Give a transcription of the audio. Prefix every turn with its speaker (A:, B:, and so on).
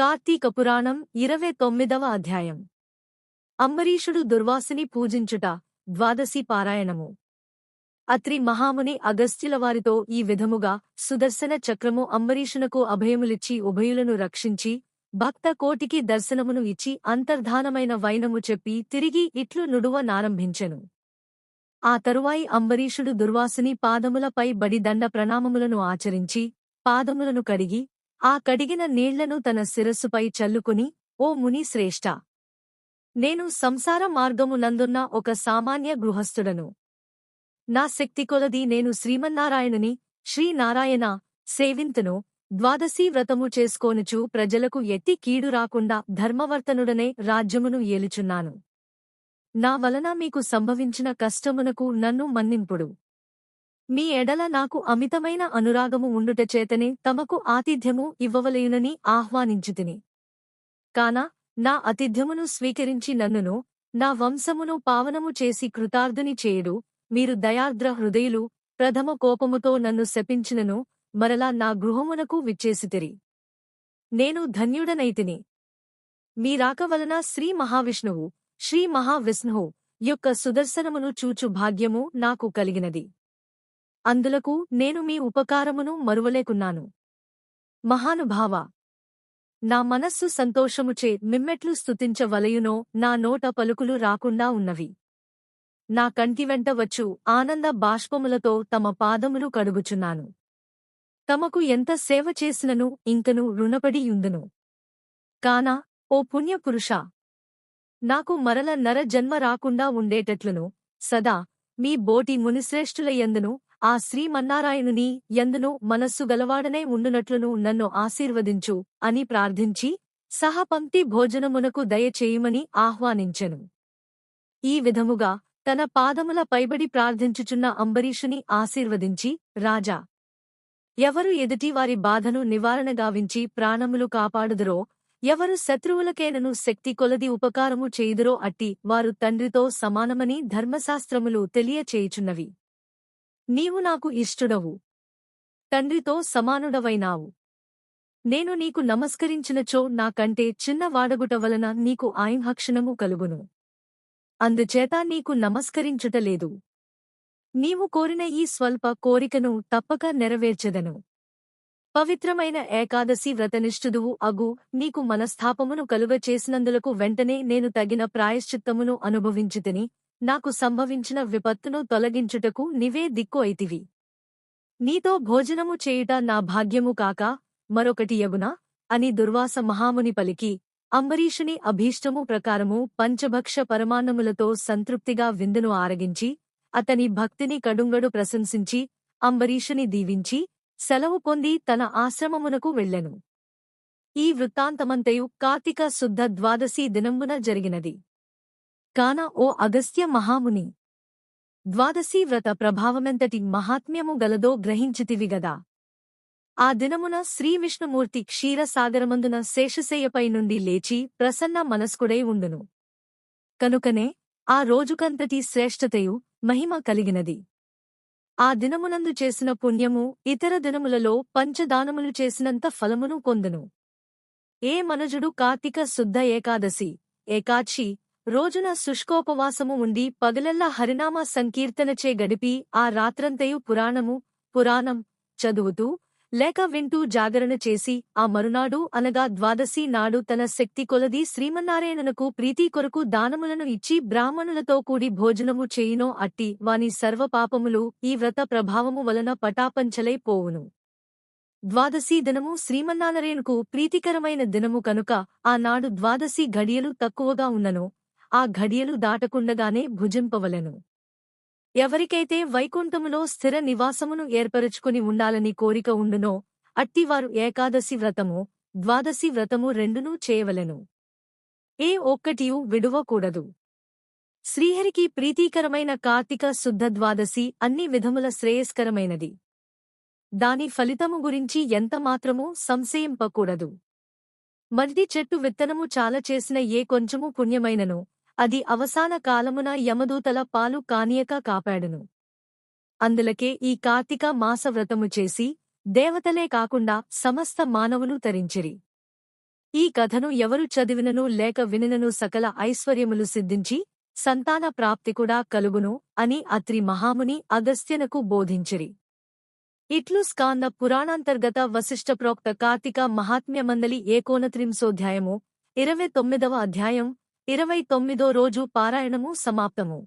A: కార్తీక పురాణం ఇరవై తొమ్మిదవ అధ్యాయం. అంబరీషుడు దుర్వాసిని పూజించుట ద్వాదశి పారాయణము. అత్రి మహాముని అగస్త్యులవారితో ఈ విధముగా సుదర్శన చక్రము అంబరీషునకు అభయములిచ్చి ఉభయులను రక్షించి భక్త కోటికి దర్శనమును ఇచ్చి అంతర్ధానమైన వైనము చెప్పి తిరిగి ఇట్లు నుడువ నారంభించెను. ఆ తరువాయి అంబరీషుడు దుర్వాసుని పాదములపై బడి దండ ప్రణామములను ఆచరించి పాదములను కడిగి ఆ కడిగిన నీళ్ళను తన శిరస్సుపై చల్లుకుని ఓ ముని శ్రేష్ఠ నేను సంసార మార్గమునందున్న ఒక సామాన్య గృహస్థుడను. నా శక్తి కొలది నేను శ్రీమన్నారాయణుని శ్రీనారాయణ సేవింతును. ద్వాదశీ వ్రతము చేసుకోనుచు ప్రజలకు ఎత్తి కీడు రాకుండా ధర్మవర్తనుడనే రాజ్యమును ఏలుచున్నాను. నా వలన మీకు సంభవించిన కష్టమునకు నన్ను మన్నింపుడు. మీ ఎడల నాకు అమితమైన అనురాగము ఉండుటచేతనే తమకు ఆతిథ్యము ఇవ్వవలయునని ఆహ్వానించుతిని. కాన నా అతిథ్యమును స్వీకరించి నన్నును నా వంశమును పావనము చేసి కృతార్థుని చేయుడు మీరు దయార్ద్ర హృదయులు ప్రథమ కోపముతో నన్ను శపించినను మరలా నా గృహమునకు విచ్చేసితిరి. నేను ధన్యుడనైతిని. మీరాక వలన శ్రీ మహావిష్ణువు శ్రీ మహావిష్ణువు యొక్క సుదర్శనమును చూచు భాగ్యము నాకు కలిగినది. అందులకు నేను మీ ఉపకారమును మరువలేకున్నాను. మహానుభావ! నా మనస్సు సంతోషముచే మిమ్మెట్లు స్తుతించవలయునో నా నోట పలుకులు రాకుండా ఉన్నవి. నా కంటి వెంట వచ్చు ఆనంద బాష్పములతో తమ పాదములు కడుగుచున్నాను. తమకు ఎంత సేవ చేసినను ఇంకను రుణపడియుందును కానా ఓ పుణ్యపురుషా! నాకు మరల నర జన్మ రాకుండా ఉండేటట్లును. సదా మీ బోటి మునిశ్రేష్ఠులయందును ఆ శ్రీమన్నారాయణుని ఎందును మనస్సు గలవాడనే ఉండునట్లును నన్ను ఆశీర్వదించు అని ప్రార్థించి సహపంక్తి భోజనమునకు దయచేయమని ఆహ్వానించెను. ఈ విధముగా తన పాదముల పైబడి ప్రార్థించుచున్న అంబరీషుని ఆశీర్వదించి రాజా! ఎవరు ఎదుటి వారి బాధను నివారణ గావించి ప్రాణములు కాపాడుదురో ఎవరు శత్రువులకేనను శక్తి కొలది ఉపకారము చేయుదురో అట్టి వారు తండ్రితో సమానమని ధర్మశాస్త్రములు తెలియచేయుచున్నవి. నీవు నాకు ఇష్టుడవు. తండ్రితో సమానుడవైనావు. నేను నీకు నమస్కరించినచో నాకంటే చిన్నవాడగుట వలన నీకు ఆయుంహక్షణము కలుగును. అందుచేత నీకు నమస్కరించుటలేదు నీవు కోరిన ఈ స్వల్ప కోరికను తప్పక నెరవేర్చెదను. పవిత్రమైన ఏకాదశి వ్రతనిష్ఠుదువు అగు నీకు మనస్థాపమును కలుగ చేసినందులకు వెంటనే నేను తగిన ప్రాయశ్చిత్తమును అనుభవించితిని నాకు సంభవించిన విపత్తును తొలగించుటకు నివే దిక్కు అయితివి. నీతో భోజనము చేయుట నా భాగ్యము కాక మరొకటి యగునా అని దుర్వాస మహాముని పలికి అంబరీషుని అభీష్టము ప్రకారము పంచభక్ష పరమాన్నములతో సంతృప్తిగా విందును ఆరగించి అతని భక్తిని కడుంగడు ప్రశంసించి అంబరీషుని దీవించి సెలవు పొంది తన ఆశ్రమమునకు వెళ్ళెను. ఈ వృత్తాంతమంతయు కార్తీక శుద్ధ ద్వాదశి దినంబున జరిగినది. కాన ఓ అగస్త్య మహాముని. ద్వాదశీ వ్రత ప్రభావమెంతటి మహాత్మ్యము గలదో గ్రహించితివిగదా ఆ దినమున శ్రీవిష్ణుమూర్తి క్షీరసాగరమందున శేషశయ్యపై నుండి లేచి ప్రసన్న మనస్కుడై ఉండును. కనుకనే ఆ రోజుకంతటి శ్రేష్ఠతయు మహిమ కలిగినది. ఆ దినమునందు చేసిన పుణ్యము ఇతర దినములలో పంచదానములు చేసినంత ఫలమును పొందును. ఏ మనుజుడు కార్తీక శుద్ధ ఏకాదశి ఏకాక్షి రోజున శుష్కోపవాసము ఉండి పగలల్లా హరినామ సంకీర్తనచే గడిపి ఆ రాత్రంతయు పురాణము పురాణం చదువుతూ లేక వింటూ జాగరణ చేసి ఆ మరునాడు అనగా ద్వాదశి నాడు తన శక్తి కొలది శ్రీమన్నారాయణనకు ప్రీతి కొరకు దానములను ఇచ్చి బ్రాహ్మణులతో కూడి భోజనము చేయునో అట్టి వాని సర్వపాపములు ఈ వ్రత ప్రభావము వలన పటాపంచలై పోవును. ద్వాదశీ దినము శ్రీమన్నారాయణకు ప్రీతికరమైన దినము కనుక ఆనాడు ద్వాదశి ఘడియలు తక్కువగా ఉన్నను. ఆ ఘడియలు దాటకుండగానే భుజింపవలెను. ఎవరికైతే వైకుంఠములో స్థిర నివాసమును ఏర్పరుచుకుని ఉండాలని కోరిక ఉండునో అట్టివారు ఏకాదశి వ్రతము ద్వాదశి వ్రతము రెండునూ చేయవలెను. ఏ ఒక్కటియు విడువకూడదు. శ్రీహరికి ప్రీతికరమైన కార్తీక శుద్ధ ద్వాదశి అన్ని విధముల శ్రేయస్కరమైనది. దాని ఫలితము గురించి ఎంతమాత్రమూ సంశయింపకూడదు. మరిది చెట్టు విత్తనము చాలా చేసిన ఏ కొంచెము పుణ్యమైనను అది అవసాన కాలమున యమదూతల పాలు కానియక కాపాడును. అందులకే ఈ కార్తీక మాసవ్రతము చేసి దేవతలే కాకుండా సమస్త మానవులు తరించిరి. ఈ కథను ఎవరు చదివినను లేక వినినను సకల ఐశ్వర్యములు సిద్ధించి సంతాన ప్రాప్తి కూడా కలుగును అని అత్రి మహాముని అగస్త్యనకు బోధించిరి. ఇట్లు స్కాంద పురాణాంతర్గత వశిష్ఠప్రోక్త కార్తీక మహాత్మ్యమందలి ఏకోనత్రింశోధ్యాయము ఇరవై తొమ్మిదవ అధ్యాయం ఇరవై తొమ్మిదో రోజు పారాయణము సమాప్తము.